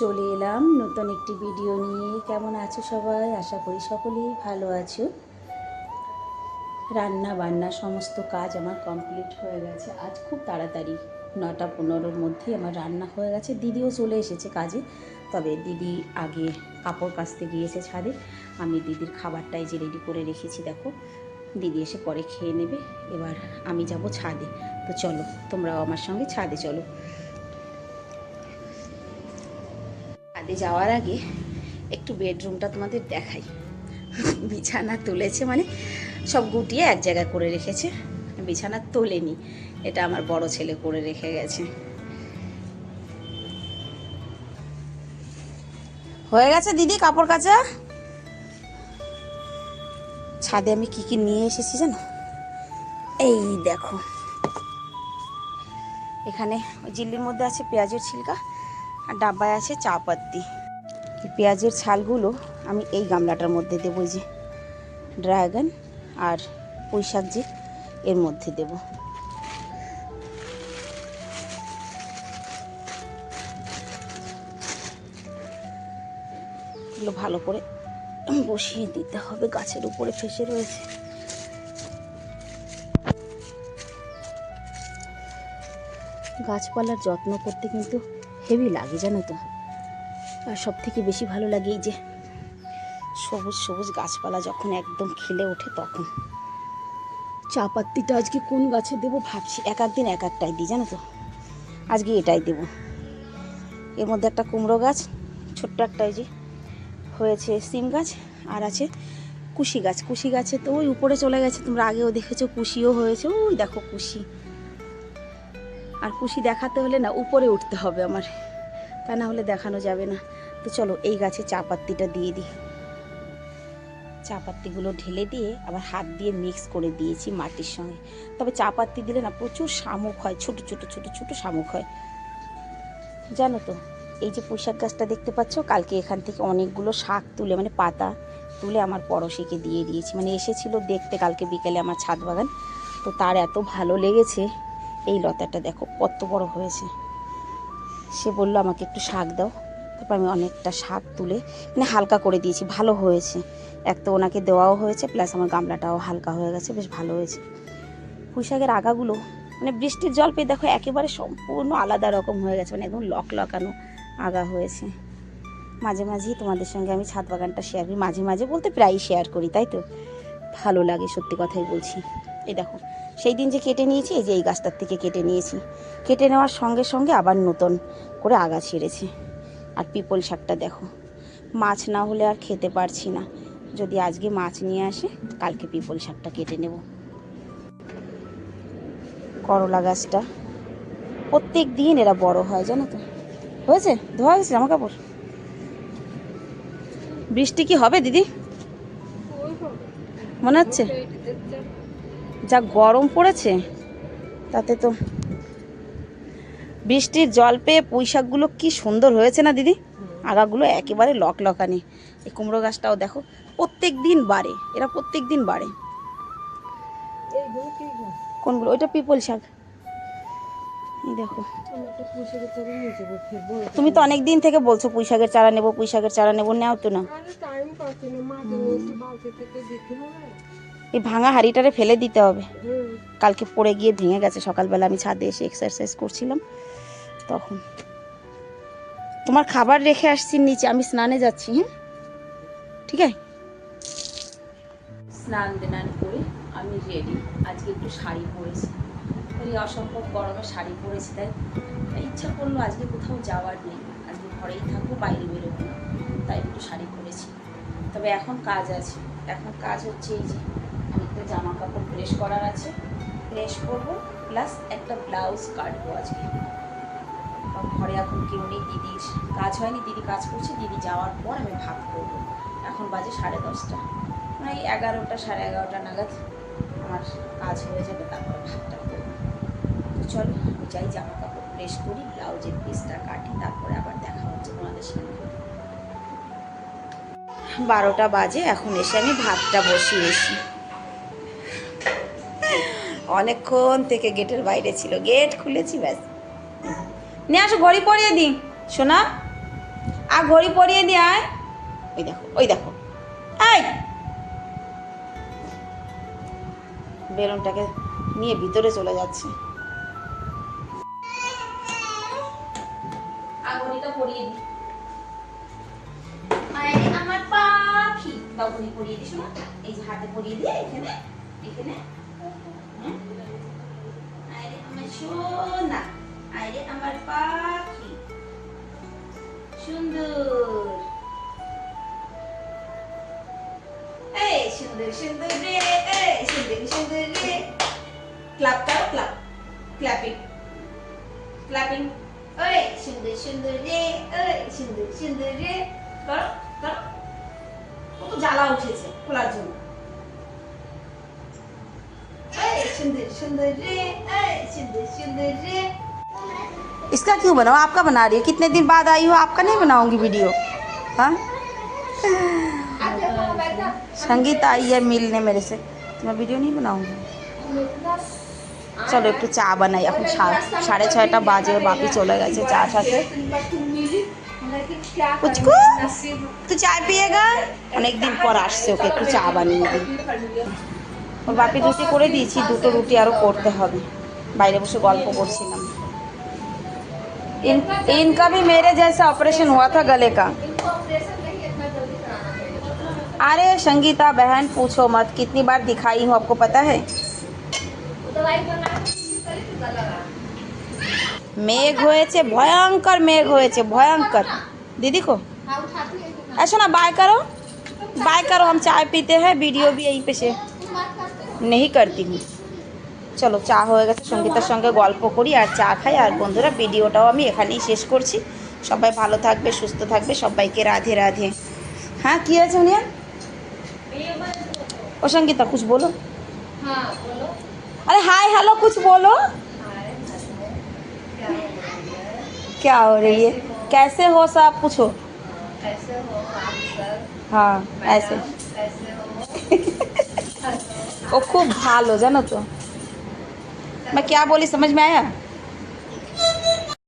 চলে এলাম নতুন একটি ভিডিও নিয়ে। কেমন আছো সবাই? আশা করি সকলেই ভালো আছো। রান্না বান্না সমস্ত কাজ আমার কমপ্লিট হয়ে গেছে। আজ খুব তাড়াতাড়ি নটা পনেরোর মধ্যে আমার রান্না হয়ে গেছে। দিদিও চলে এসেছে কাজে, তবে দিদি আগে কাপড় কাচতে গিয়েছে ছাদে। আমি দিদির খাবারটাই যে রেডি করে রেখেছি, দেখো। দিদি এসে পরে খেয়ে নেবে। এবার আমি যাব ছাদে। তো চলো, তোমরাও আমার সঙ্গে ছাদে চলো। ছাদে যাওয়ার আগে একটু বেডরুমটা তোমাদের দেখাই। বিছানা তুলেছে মানে সব গুটিয়ে এক জায়গায় করে রেখেছে। বিছানা তোলেনি, এটা আমার বড় ছেলে করে রেখে গেছে। হয়ে গেছে দিদি কাপড় কাচা? ছাদে আমি কি কি নিয়ে এসেছি জানো? এই দেখো। এখানে ওই জিল্লির মধ্যে আছে পেঁয়াজের ছিলকা আর ডাব্বায় আছে চা পাত্তি। পেঁয়াজের ছালগুলো আমি এই গামলাটার মধ্যে দেবো যে ড্রাগন আর পুঁই শাক যে এর মধ্যে দেব। এগুলো ভালো করে বসিয়ে দিতে হবে, গাছের উপরে ফেসে রয়েছে। গাছপালার যত্ন করতে কিন্তু হেভি লাগে জানো তো? আর সব থেকে বেশি ভালো লাগে এই যে সবুজ সবুজ গাছপালা যখন একদম খেলে ওঠে তখন। চা পাত্তিটা আজকে কোন গাছে দেবো ভাবছি এক একদিন এক একটাই দিই, জানো তো? আজকে এটাই দেব। এর মধ্যে একটা কুমড়ো গাছ, ছোট্ট একটা এই যে হয়েছে সিম গাছ, আর আছে কুশি গাছ। কুশি গাছে তো ওই উপরে চলে গেছে, তোমরা আগেও দেখেছ, কুশিও হয়েছে। ওই দেখো কুশি। আর কুশি দেখাতে হলে না উপরে উঠতে হবে আমার। তা না হলে দেখানো যাবে না। তো চলো এই গাছে চা পাত্তিটা দিয়ে দিই। চা পাত্তিগুলো ঢেলে দিয়ে আবার হাত দিয়ে মিক্স করে দিয়েছি মাটির সঙ্গে। তবে চা পাত্তি দিলে না প্রচুর শামুক হয়, ছোট ছোট ছোট ছোট শামুক হয়। জানো তো, এই যে পুঁইশাক গাছটা দেখতে পাচ্ছ, কালকে এখান থেকে অনেকগুলো শাক তুলে মানে পাতা তুলে আমার পড়শিকে দিয়ে দিয়েছি। মানে এসেছিল দেখতে কালকে বিকেলে আমার ছাদ বাগান। তো তার এত ভালো লেগেছে। এই লতাটা দেখো, কত বড় হয়েছে। সে বলল, আমাকে একটু শাক দাও। তারপর আমি অনেকটা শাক তুলে মানে হালকা করে দিয়েছি, ভালো হয়েছে। এক তো ওনাকে দেওয়াও হয়েছে, প্লাস আমার গামলাটাও হালকা হয়ে গেছে, বেশ ভালো হয়েছে। পুঁই শাকের আগাগুলো মানে বৃষ্টির জল পেয়ে দেখো, একেবারে সম্পূর্ণ আলাদা রকম হয়ে গেছে মানে একদম লক লকানো আগা হয়েছে। মাঝে মাঝেই তোমাদের সঙ্গে আমি ছাদ বাগানটা শেয়ার করি, মাঝে মাঝে বলতে প্রায়ই শেয়ার করি, তাই তো? ভালো লাগে, সত্যি কথাই বলছি। এই দেখো সেই দিন যে কেটে নিয়েছি, এই যে এই গাছটার থেকে কেটে নিয়েছি। কেটে নেওয়ার সঙ্গে সঙ্গে আবার নতুন করে আগা ছেড়েছে। আর পিপল শাকটা দেখো, মাছ না হলে আর খেতে পারছি না। যদি আজকে মাছ নিয়ে আসে, কালকে পিপল শাকটা কেটে নেব। করলা গাছটা, প্রত্যেক দিন এরা বড় হয়, জানো তো। হয়েছে? ধোয়া গেছে জামা কাপড়? বৃষ্টি কি হবে, দিদি? মনে হচ্ছে? যা গরম পড়েছে, তাতে তো বৃষ্টির জল পেয়ে পুঁই শাকগুলো কি সুন্দর হয়েছে না, দিদি? আগাগুলো একেবারে লক লকানি এই কুমড়ো গাছটাও দেখো প্রত্যেক দিন বাড়ে, এরা প্রত্যেক দিন বাড়ে। কোনগুলো? ওইটা পিপল শাক। দেখো। তুমি তো অনেক দিন থেকে বলছো পুঁই শাকের চারা নেব, পুঁই শাকের চারা নেব নেও তো না এই ভাঙা হাঁড়িটারে ফেলে দিতে হবে। কালকে পড়ে গিয়ে ভেঙে গেছে। সকালবেলা আমি ছাদে এসে এক্সারসাইজ করছিলাম। তখন তোমার খাবার রেখে আসছি নিচে। আমি স্নানে যাচ্ছি হ্যাঁ? ঠিক আছে? স্নান দেনান করে আমি রেডি আজকে একটু শাড়ি পরেছি। এই অসম্ভব গরমে শাড়ি পরেছি, তাই ইচ্ছা করল আজকে কোথাও যাওয়ার নেই। আজকে ঘরেই থাকব, বাইরে বেরোবো না। তাই একটু শাড়ি পরেছি। তবে এখন কাজ আছে। এখন কাজ হচ্ছে এই যে অনেকটা জামা কাপড় প্রেস করার আছে। প্রেস করব প্লাস একটা ব্লাউজ কাটবো আজকে। ঘরে এখন কেউ নেই, দিদির কাজ হয়নি, দিদি কাজ করছে, দিদি যাওয়ার পর আমি ভাত করব। এখন বাজে সাড়ে দশটা। মানে এগারোটা, সাড়ে এগারোটা নাগাদ আমার কাজ হয়ে যাবে, তারপর ভাতটা করব। তো চলো, আমি যাই জামা কাপড় প্রেস করি, ব্লাউজের পিসটা কাটি, তারপরে আবার দেখা হচ্ছে তোমাদের সঙ্গে বারোটা বাজে, এখন এসে আমি ভাতটা বসিয়েছি অনেকক্ষণ থেকে গেটের বাইরে ছিল। গেট খুলেছি, ব্যাস। নিয়ে আসো, ঘড়ি পরিয়ে দিই। শোনা আর ঘড়ি পরিয়ে দিয়ে আয়। ওই দেখো ওই দেখো। এই! বেলুনটাকে নিয়ে ভিতরে চলে যাচ্ছে। আমার পাখি। দাও, ঘড়ি পরিয়ে দিস এই যে হাতে পরিয়ে দিয়ে এখানে এখানে। আরে আমার সোনা আরে আমার পাখি সুন্দর এই সুন্দর সুন্দর রে এই সুন্দর সুন্দর রে ক্লাপ করো ক্লাপ ক্ল্যাপিং ক্ল্যাপিং ওই সুন্দর সুন্দর রে ওই সুন্দর সুন্দর রে করো করো কত জ্বালা উঠেছে খোলার জন্য। इसका क्यों बनाओ? आपका बना रही है। कितने दिन बाद आई हो? आपका नहीं बनाऊँगी वीडियो। हाँ? संगीत आई है मिलने मेरे से। तो मैं वीडियो नहीं बनाऊँगी। चलो, एक तो चा बनाई। अपन साढ़े छः बाजे वापिस चले गए थे चा छा से कुछ को? तू चाय पिएगा? अनेक दिन पर आस से ओके तू चा बनी ওর বাপি রুটি করে দিয়েছি দুটো রুটি আরও করতে बहरे बस गल्प कर इन, इनका भी मेरे जैसा ऑपरेशन हुआ था गले का अरे संगीता बहन पूछो मत कितनी बार दिखाई हूँ आपको पता है मेघ হয়েছে ভয়ঙ্কর মেঘ হয়েছে ভयंकर दीदी को ऐसा ना बाय करो बाय करो हम चाय पीते हैं वीडियो भी यहीं पे से नहीं करती हूँ চলো চা হয়ে গেছে সঙ্গীতার সঙ্গে গল্প করি আর চা খাই আর বন্ধুরা ভিডিওটাও আমি এখানেই শেষ করছি সবাই ভালো থাকবে সুস্থ থাকবে সবাইকে রাধে রাধে হ্যাঁ কী আছে উনি ও সঙ্গীতা कुछ बोलो हाँ बोलो अरे हाय हेलो कुछ बोलो क्या हो रही है कैसे हो सब पूछो कैसे हो आप सब हाँ ऐसे कैसे हो ও খুব ভালো জানো তো मैं क्या बोली समझ में आया